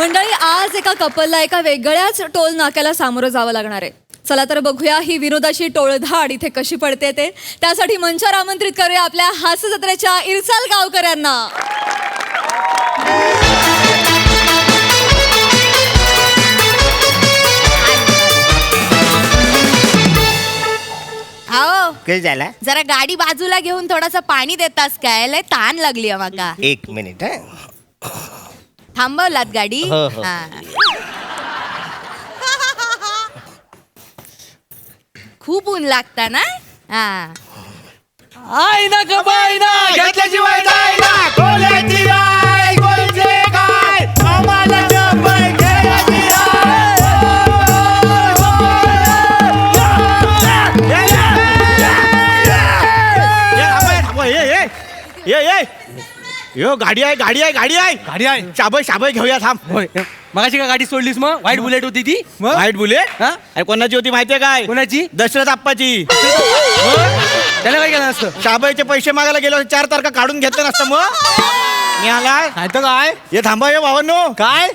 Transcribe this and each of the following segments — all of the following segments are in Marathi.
मंडळी आज एका कपलला एका वेगळ्याच टोल नाक्याला सामोरं जावं लागणार आहे. चला तर बघूया ही विनोदाची टोळधाड इथे कशी पडते ते. त्यासाठी मंचावर आमंत्रित करूया आपल्या हास्य जत्रेच्या इरसाल गावकऱ्यांना. हो. झाला? जरा गाडी बाजूला घेऊन थोडस पाणी देतास काय? लय ताण लागली आहे माका. एक मिनिट हा. थांबवलात गाडी हो, हो. हा. खूप ऊन लागता ना हा आय ना ग बाय ना घेतल्याशिवाय जाय ना कोल्याची राय कोणचे काय आम्हाला जपाय खेळाची ये ये यो गाडी आहे गाडी आहे गाडी आहे. गाडी आहे. शाबय शाबय घेऊया थांब. होय. मगाशी का गाडी सोडलीस मग? व्हाईट बुलेट होती ती. मग? व्हाईट बुलेट हा? अरे कोणाची होती माहितीये काय? कोणाची? दशरथ आप्पाची. त्याला काय केलं असतं शाबयचे पैसे मागायला गेलो चार तारखा काढून घेतलं नसतं मग? मी आला काय तर काय? ये थांबा ये भावांनो. काय?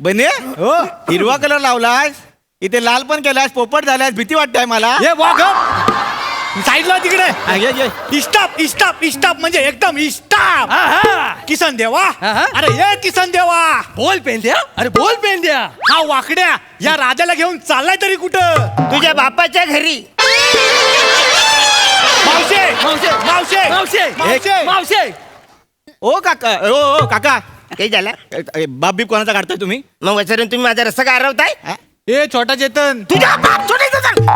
बने हो. हिरवा कलर लावलास इथे लाल पण केलास पोपट झालास भीती वाटते मला. ये वाघ साईडला तिकडे. हा, ये, ये. स्टॉप स्टॉप स्टॉप म्हणजे एकदम स्टॉप आहा. किसन देवा. अरे ये किसन देवा. बोल पेन द्या अरे बोल पेन द्या हा वाकड्या. या राजाला घेऊन चाललाय तरी कुठं? तुझ्या बापाच्या घरी. मावशे. मावशे. मावशे. मावशे. मावशे. मावशे. ओ काका. ओ ओ काका. काय झाला. बाप बीप कोणाचा काढताय तुम्ही? मग वचरण तुम्ही माझा रस्ता का हरवताय हा? ए छोटा चेतन. तुझ्या बाप छोटा चेतन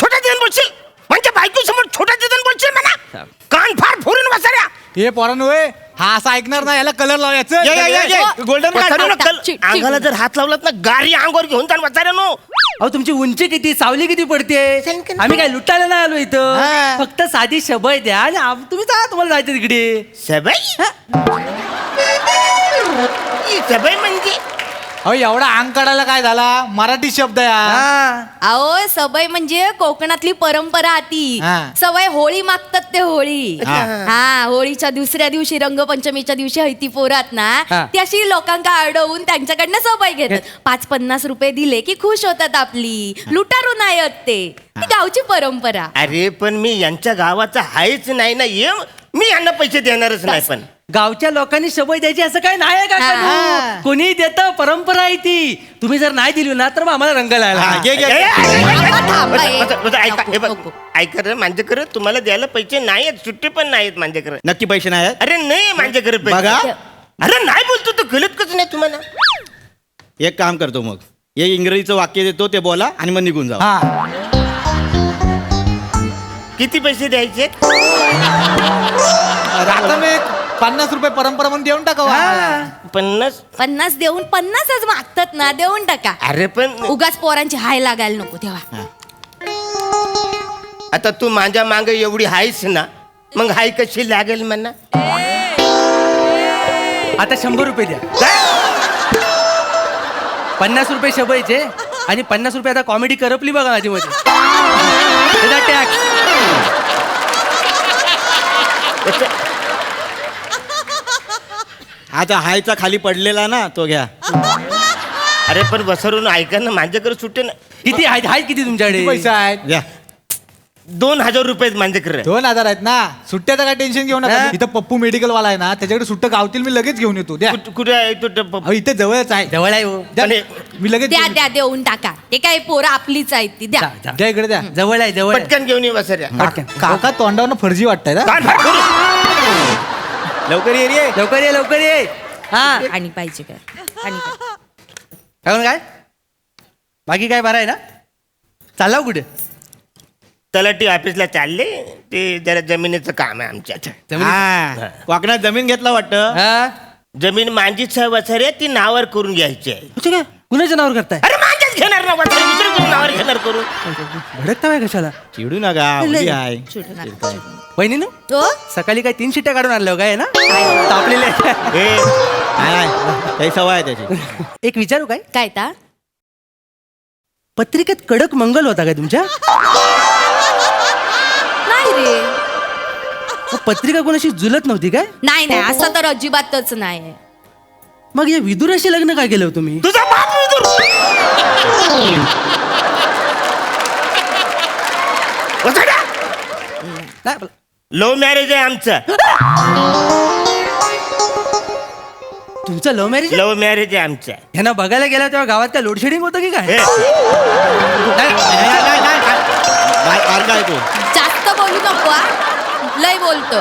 छोटा चेतन बोलशील म्हणजे बायको समोर छोटा चेतन बोलशील म्हणा. कान फार फोडून बसाऱ्या हे पोरांनो होय. हा असा ऐकणार नाही याला कलर लावायचं ये, ये, ये, ये. गोल्डन कार्ड वसाऱ्यानं कल-. अंगाला जर हात लावलात ना गाडी अंगावर घेऊन जाण वसाऱ्यानो अहो तुमची उंची किती सावली किती पडते? आम्ही काय लुटायला नाही आलो इथं. फक्त साधी शबय द्या आणि आम- तुम्ही जा तुम्हाला जायचं तिकडे. सबाई ही. सबाई म्हणजे? अहो एवढा अंग काढायला काय झाला? मराठी शब्द आहे हा. हा. अहो सवय म्हणजे कोकणातली परंपरा आती. हा. सवय होळी मागतात ते होळी. हा. हा होळीच्या दुसऱ्या दिवशी रंगपंचमीच्या दिवशी हळती पोरात ना हा. ती अशी लोकांका अडवून त्यांच्याकडनं सवय घेतात. पाच पन्नास रुपये दिले की खुश होतात आपली. लुटारू नाही आहेत ते ती गावची परंपरा. अरे पण मी यांच्या गावाचा हायच नाही ना ये मी यांना पैसे देणारच नाही पण. गावच्या लोकांनी शबय द्यायची असं काय नाही आहे का हा. करू? कोणी देत परंपरा आहे ती तुम्ही जर नाही दिली ना तर मग आम्हाला रंग हा, लायला घे, घे, ए, घे. ए, ए, ए, थांबा, थांबा, बसा, ए. बसा, बसा, ऐका हे बघ, नको, नको. ऐका रे माझ्याकडे तुम्हाला द्यायला पैसे नाही आहेत सुट्टे पण नाही आहेत माझ्याकडे नक्की पैसे नाही आहेत अरे नाही पैसे. बघा. अरे नाही बोलतो तर कळत कसं नाही तुम्हाला एक काम करतो मग हे इंग्रजीचं वाक्य देतो ते बोला आणि मग निघून जा हा किती पैसे द्यायचे आता मी एक पन्नास रुपये परंपरा म्हणून देऊन टाकावा पन्नास? पन्नास देऊन पन्नासच मागतात ना देऊन टाका. अरे पण उगाच पोरांची हाय लागायला नको तेव्हा आता तू माझ्या मागे एवढी हायस ना मग हाय कशी लागेल म्हणा? आता शंभर रुपये द्या. काय? पन्नास रुपये शबयचे आणि पन्नास रुपये आता कॉमेडी करपली बघा माझी मध्ये टॅक्स आता हायचा खाली पडलेला ना तो घ्या. अरे पण बसरून ऐका ना माझ्याकडे सुट्टे ना. किती आहेत? आहेत किती तुमच्याकडे? पैसे आहेत? घ्या. दोन हजार रुपये आहेत माझ्याकडे. दोन हजार आहेत ना? सुट्ट्याचं काय टेन्शन घेऊ नका. हा? इथं पप्पू मेडिकल वाला आहे ना त्याच्याकडे सुट्ट गावतील मी लगेच घेऊन येतो. द्या. कुठं- कुठे आहे तो डब्बा? अहो, इथे जवळच आहे. जवळ आहे हो. द्या. आणि- मी लगेच द्या घेऊन द्या देऊन टाका. ते काय पोरं आपलीच आहेत ती. द्या. जा, जा. द्या इकडे द्या. जवळ आहे जवळ आहे. पटकन घेऊन ये बसऱ्या का- काका तोंडावर फर्जी वाटतंय ना कान. लवकर ये रे. लवकर ये लवकर ये. हा. आणि पाहिजे काय? आणि काय काय म्हणून काय? बाकी काय बरं आहे ना? चालला हो कुठे? तलाठी ऑफिसला चालले. ते जरा जमिनीचं काम आहे आमच्या हा. कोकणात जमीन घेतला वाटतं. हा. जमीन माझीच आहे वसऱ्या ती नावावर करून घ्यायची आहे. कुणाच्या नावावर करताय? अरे घेणार ना वसऱ्या दुसरं कोणी नावावर घेणार करून? भडकता काय कशाला? चिडू नका मुली आहे. नका. बहिणी ना तो सकाळी काय तीन शिट्ट्या काढून आणल्या हो काय ना? तापलेले ए, नाही, नाही. काही सवय आहे त्याची. एक विचारू काय? काय ता? पत्रिकेत कडक मंगल होता काय तुमच्या? नाही रे. मग पत्रिका कोणाशी जुलत नव्हती काय? नाही नाही. असं तर अजिबातच नाही मग या विदुराशी लग्न काय केलं हो तुम्ही? तुझा बाप विदुर! वसाड्या नाही, आपलं- लव्ह मॅरेज आहे आमचं. तुमचं लव्ह मॅरेज लव्ह मॅरेज आहे आमचं. ह्यांना बघायला गेला तेव्हा गावात काय लोडशेडिंग होतं की काय? हे, नाही, नाही, नाही, नाही, नाही. बार- बारका आहे तो जास्त बोलू नको हा. लय बोलतो.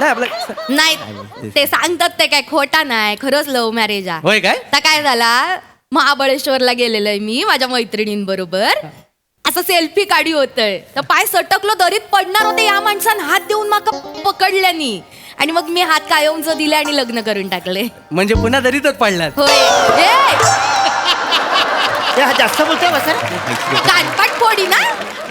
नाही आपलं नाही ते सांगतात ते काय खोटा नाही खरंच लव्ह मॅरेज आहे. होय काय? आता काय झाला? महाबळेश्वरला गेलेलं आहे मी माझ्या मैत्रिणींबरोबर. असं सेल्फी काढी होतय. तर पाय सटकलो दरीत पडणार होते या माणसानं हात देऊन माका पकडल्यानी. आणि मग मी हात कायमच दिले आणि लग्न करून टाकले. म्हणजे पुन्हा दरीतच पडलात? होय. ए, हा जास्त बोलतोय वसाड्या कानपाट फोडी ना?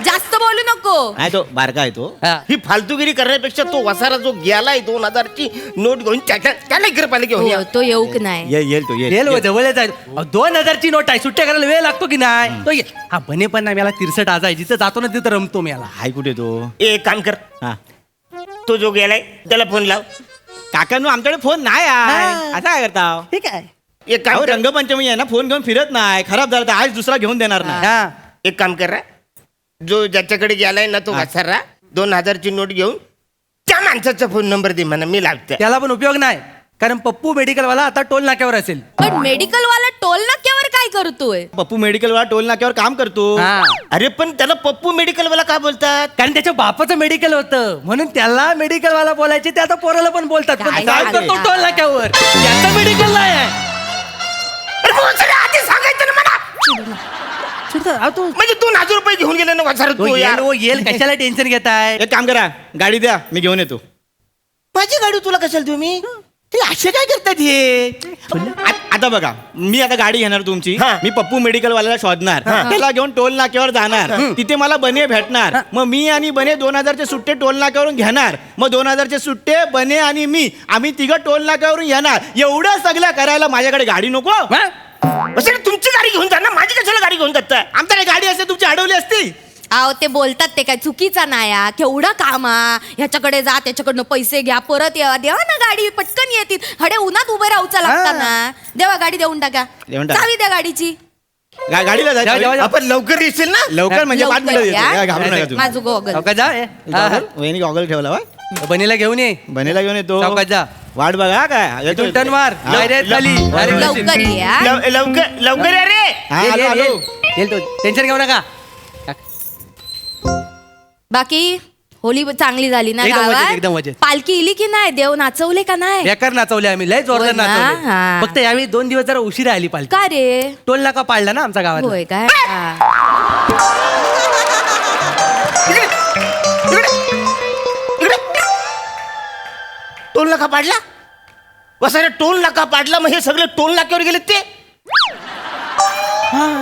जास्त बोलू नको. नाही तो बारका आहे तो. हा. ही फालतूगिरी करण्यापेक्षा तो वसारा जो गेलाय दोन हजारची नोट घेऊन त्याच्या त्याला इकडे पाहिजे घेऊन या. हो, तो येऊक नाही. ये- येईल तो येईल. येईल हो, जवळच आहे. अहो, दोन हजारची नोट आहे. सुट्ट्या करायला वेळ लागतो की नाही? तो ये. हा बने पण नाही मला तिरसट आज आहे जिथं जातो ना तिथं रमतो मी याला. हाय कुठे तो? ए, एक काम कर. हा. तो जो गेलाय त्याला फोन लाव. काकांनो आमच्याकडे फोन नाही आहे. आता काय करता? ठीक आहे एक काम अहो, कर. रंगपंचमी आहे ना फोन घेऊन फिरत नाही. खराब झाला तर आज दुसरा घेऊन देणार नाही. हा. एक काम कर रा. जो ज्याच्याकडे गेलाय ना तो वसारा दोन हजारची नोट घेऊन त्या माणसाचा फोन नंबर दे म्हणा मी लावते त्याला पण उपयोग नाही. कारण पप्पू मेडिकलवाला आता टोल नाक्यावर असेल. पण मेडिकल वाला टोल नाक्यावर काय करतोय? पप्पू मेडिकल वाला टोल नाक्यावर काम करतो. हा. अरे पण त्याला पप्पू मेडिकल वाला का बोलतात? कारण त्याच्या बापाचं मेडिकल होतं. म्हणून त्याला मेडिकल वाला बोलायचे ते आता पोराला पण बोलतात. पण काय काय करतो? टोल नाक्यावर? त्याचं मेडिकल नाही आहे. अरे मग आधी सांगायचं ना मला. अहो, तू म्हणजे दोन हजार रुपये घेऊन गेले ना वसारा तो यार. वो येईल कशाला टेन्शन घेताय? एक काम करा गाडी द्या मी घेऊन येतो. माझी गाडी तुला कशाला तुम्ही ते असे काय करतात हे? आ- आता बघा मी आता गाडी घेणार तुमची. हा. मी पप्पू मेडिकल वाल्याला शोधणार त्याला घेऊन टोल नाक्यावर जाणार. तिथे मला बने भेटणार. मग मी आणि बने दोन हजारचे सुट्टे टोल नाक्यावरून घेणार. मग दोन हजारचे सुट्टे बने आणि मी आम्ही तिघं टोल नाक्यावरून येणार. एवढं सगळं करायला माझ्याकडे गाडी नको. हा? तुमची गाडी घेऊन जा ना. माझी कशाला गाडी घेऊन जात आमच्याकडे गाडी असते तुमची अडवली असती. आहो ते बोलतात ते काय चुकीचा नाही हा. केवढा कामा ह्याच्याकडे जा त्याच्याकडनं पैसे घ्या परत या देवा ना गाडी पटकन येतील हडे उन्हात उभे राहूचा लागता ना देवा गाडी देऊन टाका देऊन टाका. चावी द्या गाडीची गा- गाडीला जाऊ, जाऊ, जायचं जाऊ. आपण लवकर येशील ना लवकर म्हणजे पाच लवकर मिनिटं येतो. या. काय घाबरू नका तुम्ही माझं गोगल सावकाश जा ए. हा, हा. वहिनी गॉगल ठेवला वा बनीला घेऊन ये बनेला घेऊन येतो जा. वाट बघा काय येतो, इथून टर्न मार हा. डायरेक्ट खाली direct बसशील. लवकर या लव- लवकर लवकर या रे हा, आलो, आलो. टेन्शन घेऊ नका बाकी होली चांगली झाली ना एकदम मजेत, गावात? एकदम मजेत. पालखी इली की नाही? देव नाचवले का नाही? बेकार नाचवले आम्ही लय जोरदार होय ना? नाचवले. हा. फक्त यावेळी दोन दिवस जरा उशिरा आली पालखी. का रे? टोल नाका पाडला ना आमच्या गावात. होय काय? हा. टोल नाका पाडला? वसारे टोल नाका पाडला मग हे सगळे टोल नाक्यावर गेले ते.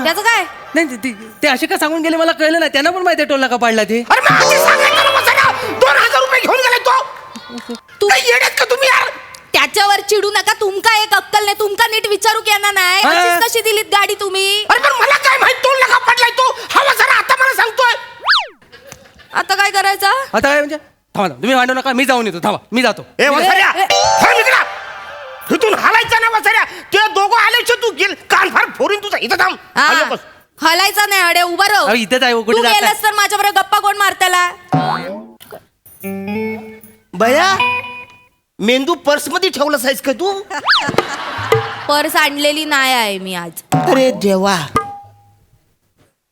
त्याचं काय? नाही ते- ते- ते असे का सांगून गेले? मला कळलं नाही. त्यांना पण माहिती आहे टोल नाका पाडला ते. अरे मग आधी सांगायचं ना वसाऱ्या. दोन हजार रुपये घेऊन गेलाय तो. तू का तुम्ही यार? त्याच्यावर चिडू नका. तुमका एक अक्कल नाही. तुमका नीट विचारू की यांना नाही. हा. अशीच कशी दिलीत गाडी तुम्ही? अरे पण मला काय माहीत टोल नाका पाडलाय तो? हा वसारा आता मला सांगतोय. आता काय करायचं? आता काय म्हणजे? थांबा थांबा. तुम्ही भांडू नका. मी जाऊन येतो. थांबा. मी जातो. ए वसाऱ्या. ए, ए. थांब इकडं. इथून हालायचा ना वसाऱ्या. ते दोघं आले तू गेल. कान फार फोडून तुझा. इथं थांब. हा. आलो बस. हलायचा नाही अडे उभा अहो, राहू इथेच आहे, तू कुठे गेलास तर माझ्याबरोबर गप्पा कोण मारताला बया मेंदू पर्समध्ये ठेवला साईज का तू? पर्स आणलेली नाही आहे मी आज. अरे देवा.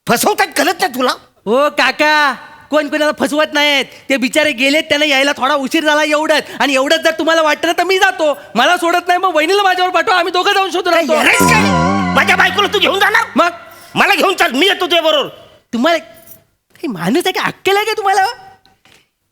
फसवतात कळत नाही तुला? हो काका. कोण कोणाला फसवत नाहीत. ते बिचारे गेलेत त्यांना यायला थोडा उशीर झाला एवढंच. आणि एवढंच जर तुम्हाला वाटतं ना तर मी जातो. मला सोडत नाही मग वहिनीला माझ्यावर पाठवा. आम्ही दोघं जाऊन शोधून काय काय? माझ्या बायकोला तू घेऊन जाणार? मग? मला घेऊन चाल मी येतो तुझ्या बरोबर. तुम्हाला काही माणूस आहे का? अक्कल आहे का तुम्हाला?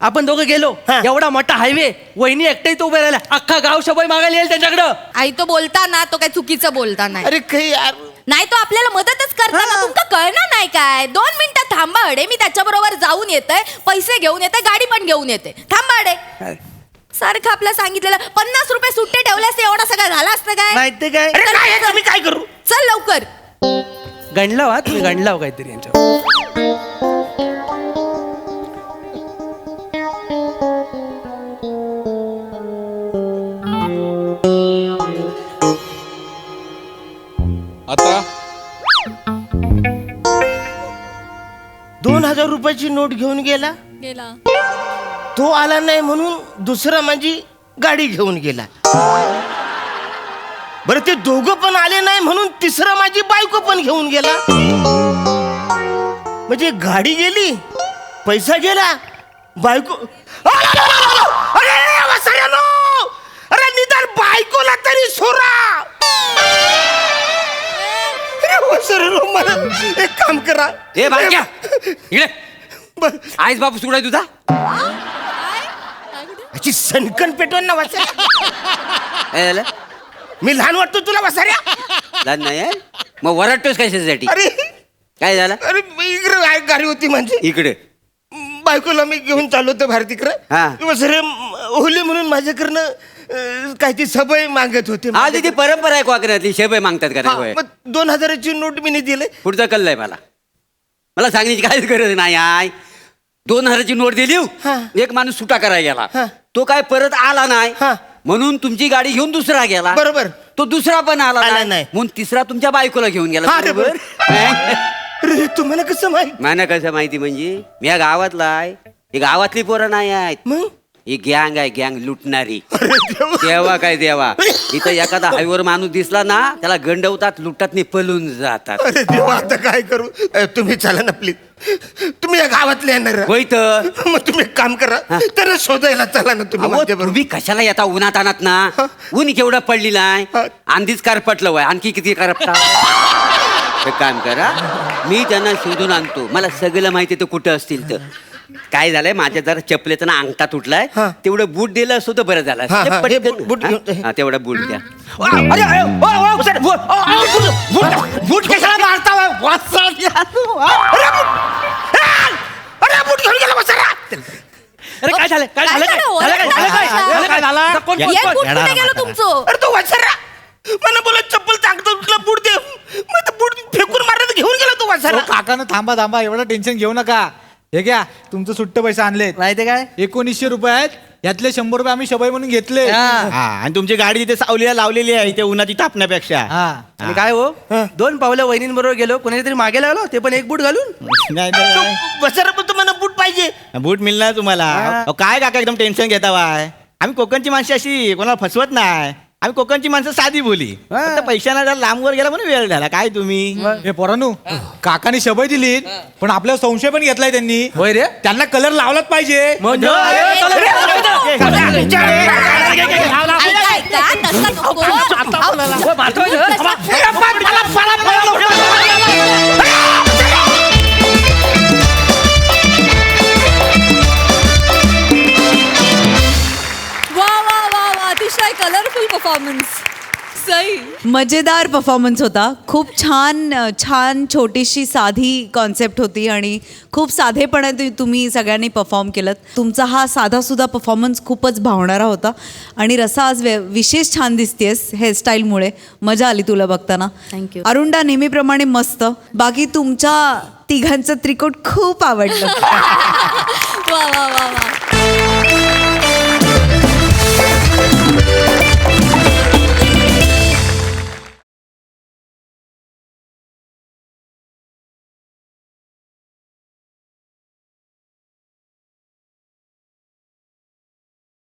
आपण दोघं गेलो. हा. एवढा मोठा हायवे वहिनी एकटाही तो उभे राहिला. अख्खा गाव शबई मागायला येईल त्यांच्याकडं. आई तो बोलता ना तो काय चुकीचं बोलता नाही. अरे काही यार. नाही तो आपल्याला मदतच करताना तुमका कळणार नाही काय? दोन मिनिटं थांबा अडे मी त्याच्याबरोबर जाऊन येतोय. पैसे घेऊन येते गाडी पण घेऊन येते थांबा अडे. सारखं आपलं सांगितलेलं पन्नास रुपये सुट्टे ठेवले असते एवढा सगळं झाला असतं काय? नाही ते काय? अरे काय आहे, मी काय करू? चल लवकर. गणलाव हा तुम्ही गणलाव काहीतरी यांच्या आता? दोन हजार रुपयाची नोट घेऊन गेला? गेला. तो आला नाही म्हणून दुसरा माझी गाडी घेऊन गेला. बरं ते दोघं पण आले नाही म्हणून तिसरा माझी बायको पण घेऊन गेला. म्हणजे गाडी गेली पैसा गेला बायको अरे वसाऱ्यानो! अरे निदान बायकोला तरी सोरा अरे वसाऱ्यानो, मला एक काम करा. ए बारक्या इकडे. ब- आईस बापू सुडाय तुझा? याची सणकण पेटवून ना वाचा. काय झालं? मी लहान वाटतो तुला वसाऱ्या लहान नाही आहे? मग वरटतोस कशासाठी अरे काय झालं अरे मी इकडे गा- गाडी होती म्हणजे इकडे बायकोला मी घेऊन चाललो होतो भारत हा. तिकडे वसरे होली म्हणून माझ्याकडनं अं, काय ती सभय मागत होते आज ती परंपरा आहे कोकणातली शेबय मागतात का हा, नाही होय? मग दोन हजाराची नोट मी दिले पुढचा कल्लाय मला मला सांगण्याची काहीच गरज नाही आय दोन हजाराची नोट दिली हो. हा. एक माणूस सुटा करायला हा. गेला तो काय परत आला नाही हा. म्हणून तुमची गाडी घेऊन दुसरा गेला. बरोबर. तो दुसरा पण आला आला नाही. नाही. म्हणून तिसरा तुमच्या बायकोला घेऊन गेला. हा, रे, बरोबर? अरे तुम्हाला कसं माहीत? मला कसं माहिती म्हणजे? मी या गावातला आहे. ही गावातली पोरं नाही आहेत. मग? ही गँग आहे गँग लुटणारी. देवा. काय देवा. इथं एखादा हायवर माणूस दिसला ना त्याला गंडवतात लुटतात नाही पळून जातात. अरे देवा आता काय करू? अ, तुम्ही चला ना प्लीज तुम्ही या गावातले येणार होय तर. मग तुम्ही एक काम करा. त्यांना शोधायला चला ना तुम्ही अहो, माझ्याबरोबर. तुम्ही कशाला येता उन्हात आणत ना? ऊन केवढं पडलेलं आहे? हा. आंधीच कारपटलं वय. आणखी किती करपता? हे काम करा. मी त्यांना शोधून आणतो. मला सगळं माहिती तर कुठं असतील तर. काय झालंय माझ्या जरा चपलेचा ना अंगठा तुटलाय हा. तेवढं बूट दिलं असतो तर बरं झालं हा, असतं. हा, पटकन- हे बूट- बूट हा? घेऊन- हा, तेवढा बूट द्या अरे अरे, ओ, ओ, सर, बूट, ओ, ओ, बूट, बूट, बूट कशाला मारता? वाचा द्या. अरे, बूट, ए, अरे, बूट घेऊन गेला वसारा. अरे काय झालं काय झालं काय झालं? झालं काय झालं काय ओरडा. झालं काय झालं कोण कोण ये कोण? बूट कुठे गेलं तुमचं अरे तो वसारा मला बोला चप्पल चांगलं तुला बूट दे मग ते बूट फेकून मारलं तर घेऊन गेला तो वसारा काकानं थांबा थांबा एवढं टेन्शन घेऊ नका हे घ्या तुमचं सुट्ट पैसे आणलेत. माहिती काय? एकोणीसशे रुपये आहेत यातले शंभर रुपये आम्ही शबाई म्हणून घेतले. हा. हा आणि तुमची गाडी तिथे सावलीला लावलेली आहे इथे उन्हाची तापण्यापेक्षा. हा. आणि काय हो? दोन पावलं वहिनींबरोबर गेलो कोणाला तरी मागे लागलो ते पण एक बूट घालून? नाही तर काय. वसारा पण तुम्हाला बूट पाहिजे. बूट मिळणार तुम्हाला. अहो, काय काका एकदम टेन्शन घेता आम्ही कोकणची माणसं अशी कोणाला फसवत नाही. आम्ही कोकणची माणसं साधी बोली. फक्त पैशाला जरा लांबवर गेला म्हणून वेळ झाला. काय तुम्ही? हे पोरानू काकाने शबाई दिली पण आपल्याला संशय पण घेतलाय त्यांनी. होय रे. त्यांना कलर लावलाच पाहिजे. म्हणजे. ऐका, ऐका, तसं नको. हो, हं? परफॉर्मन्स सई मजेदार परफॉर्मन्स होता. खूप छान छान छोटीशी साधी कॉन्सेप्ट होती आणि खूप साधेपणे तुम्ही सगळ्यांनी परफॉर्म केलं. तुमचा हा साधासुद्धा परफॉर्मन्स खूपच भावणारा होता. आणि रसा आज वे- विशेष छान दिसतेस हेअरस्टाईलमुळे मजा आली तुला बघताना. You. अरुंडा नेहमीप्रमाणे मस्त. बाकी तुमच्या तिघांचं त्रिकोट खूप आवडलं. वा वा वा वा.